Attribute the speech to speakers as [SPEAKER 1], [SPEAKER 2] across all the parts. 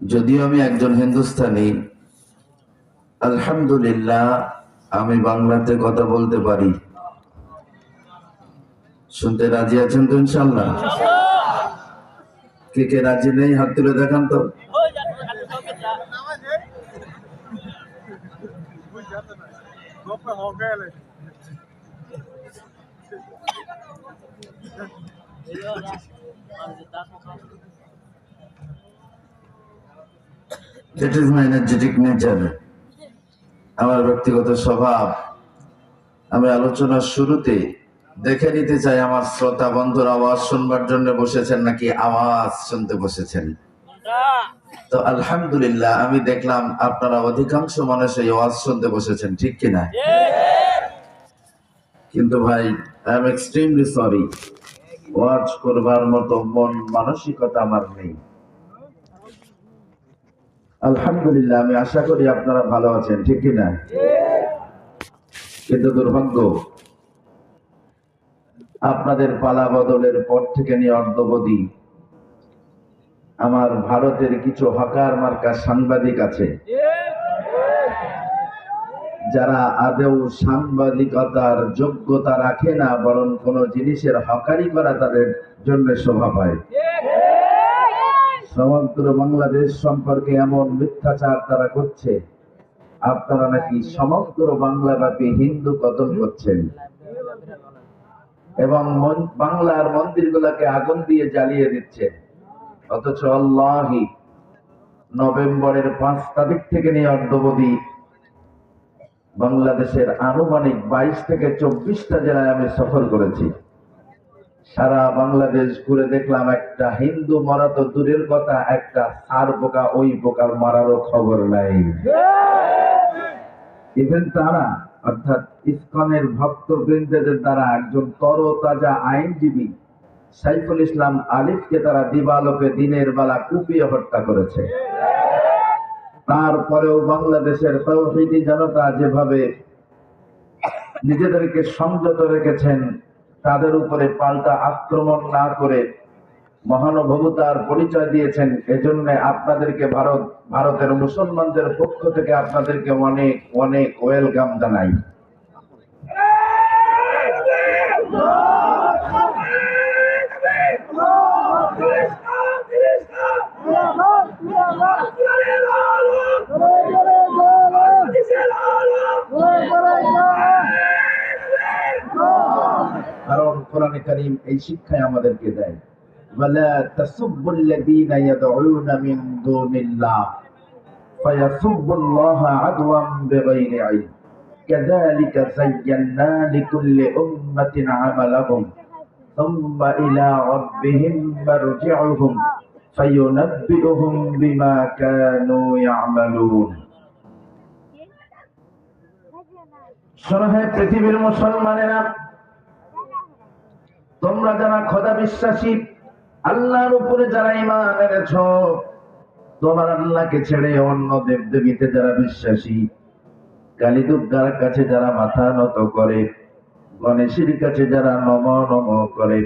[SPEAKER 1] যদিও আমি একজন হিন্দুস্তানি, আলহামদুলিল্লাহ আমি বাংলাতে কথা বলতে পারি। শুনতে রাজি আছেন তো ইনশাল্লাহ কে কে রাজি নেই? হাত তুলে দেখান তো। It is my energetic nature আমার ব্যক্তিগত স্বভাব। আমি আলোচনার শুরুতে দেখে নিতে চাই, আমার শ্রোতা বন্ধুর আওয়াজ শুনবার জন্য বসেছেন নাকি আওয়াজ শুনতে বসেছেন? তো আলহামদুলিল্লাহ, আমি দেখলাম আপনারা অধিকাংশ মানুষ এই আওয়াজ শুনতে বসেছেন, ঠিক কিনা কিন্তু ভাই আই এম এক্সট্রিমলি সরি ওয়াজ করবার মতো মন, মানসিকতা আমার নেই। আলহামদুলিল্লাহ, আমি আশা করি আপনারা ভালো আছেন, ঠিক কিনা? কিন্তু দুর্ভাগ্য, আপনাদের পালা বদলের পর থেকে নিয়ে অর্ধবধি আমার ভারতের কিছু হকার মার্কা সাংবাদিক আছে, যারা আদেও সাংবাদিকতার যোগ্যতা রাখে না, বরং কোন জিনিসের হকারি করা তাদের জন্য শোভা পায়। সমগ্র বাংলাদেশ সম্পর্কে এমন মিথ্যাচার তারা করছে। আপনারা নাকি সমগ্র বাংলাব্যাপী হিন্দু কতল করছেন। এবং বাংলার মন্দিরগুলোকে আগুন দিয়ে জ্বালিয়ে দিচ্ছেন। অথচ আল্লাহি নভেম্বরের পাঁচ তারিখ থেকে নিয়ে অর্ধবধি বাংলাদেশের আনুমানিক বাইশ থেকে চব্বিশটা জেলায় আমি সফর করেছি। সারা বাংলাদেশ ঘুরে দেখলাম একটা হিন্দু মারা তো দূরের কথা, একটা সার পোকা ওই পোকার মারারও খবর নাই। ইভেন তারা, অর্থাৎ ইসকনের ভক্ত বৃন্দদের দ্বারা একজন তরতাজা আইনজীবী সাইফুল ইসলাম আলিফকে তারা দিবালোকে দিনের বেলা কুপিয়ে হত্যা করেছে। তারপরেও বাংলাদেশের তৌহিদি জনতা যেভাবে নিজেদেরকে সংযত রেখেছেন তাদের উপরে পাল্টা আক্রমণ না করে মহানুভবতার পরিচয় দিয়েছেন, এজন্য আপনাদেরকে ভারত, ভারতের মুসলমানদের পক্ষ থেকে আপনাদেরকে অনেক অনেক ওয়েলকাম জানাই। কোরআনে কারীম এই শিক্ষায় আমাদেরকে দেয় ولا تسبوا الذين يدعون من دون الله فيسبوا الله عدوا بغير علم كذلك زينا لكل أمة عملهم ثم إلى ربهم مرجعهم فينبئهم بما كانوا يعملون শোনো হে পৃথিবীর মুসলমানেরা তোমরা যারা খোদা বিশ্বাসী, আল্লাহর উপরে যারা ইমান এনেছ, তোমার আল্লাহকে ছেড়ে অন্য দেব দেবীতে যারা বিশ্বাসী কালী দুর্গার কাছে যারা মাথা নত করে, গণেশের কাছে যারা নম নম করে,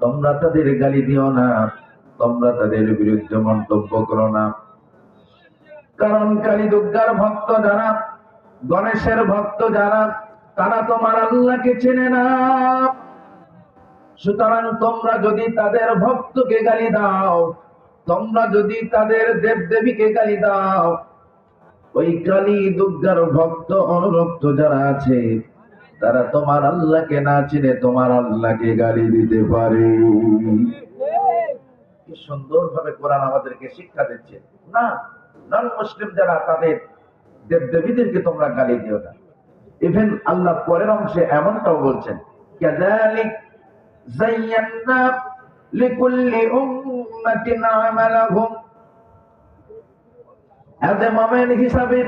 [SPEAKER 1] তোমরা তাদের গালি দিও না, তোমরা তাদের বিরুদ্ধে মন্তব্য করো না। কারণ কালী দুর্গার ভক্ত যারা, গণেশের ভক্ত যারা, তারা তোমার আল্লাহকে চেনে না। সুতরাং তোমরা যদি তাদের ভক্তকে গালি দাও, তোমরা যদি তাদের দেব দেবীকে গালি দাও, ওই কালী দুর্গার ভক্ত অনুরক্ত যারা আছে, তারা তোমার আল্লাহকে না চিনে তোমার আল্লাহকে গালি দিতে পারে। কি সুন্দর ভাবে কোরআন আমাদেরকে শিক্ষা দিচ্ছে। না নন মুসলিম যারা, তাদের দেব দেবীদেরকে তোমরা গালি দিও না। ইভেন আল্লাহ পরের অংশে এমনটাও বলছেন زينا لكل أمة عملهم هذا مؤمن حسابي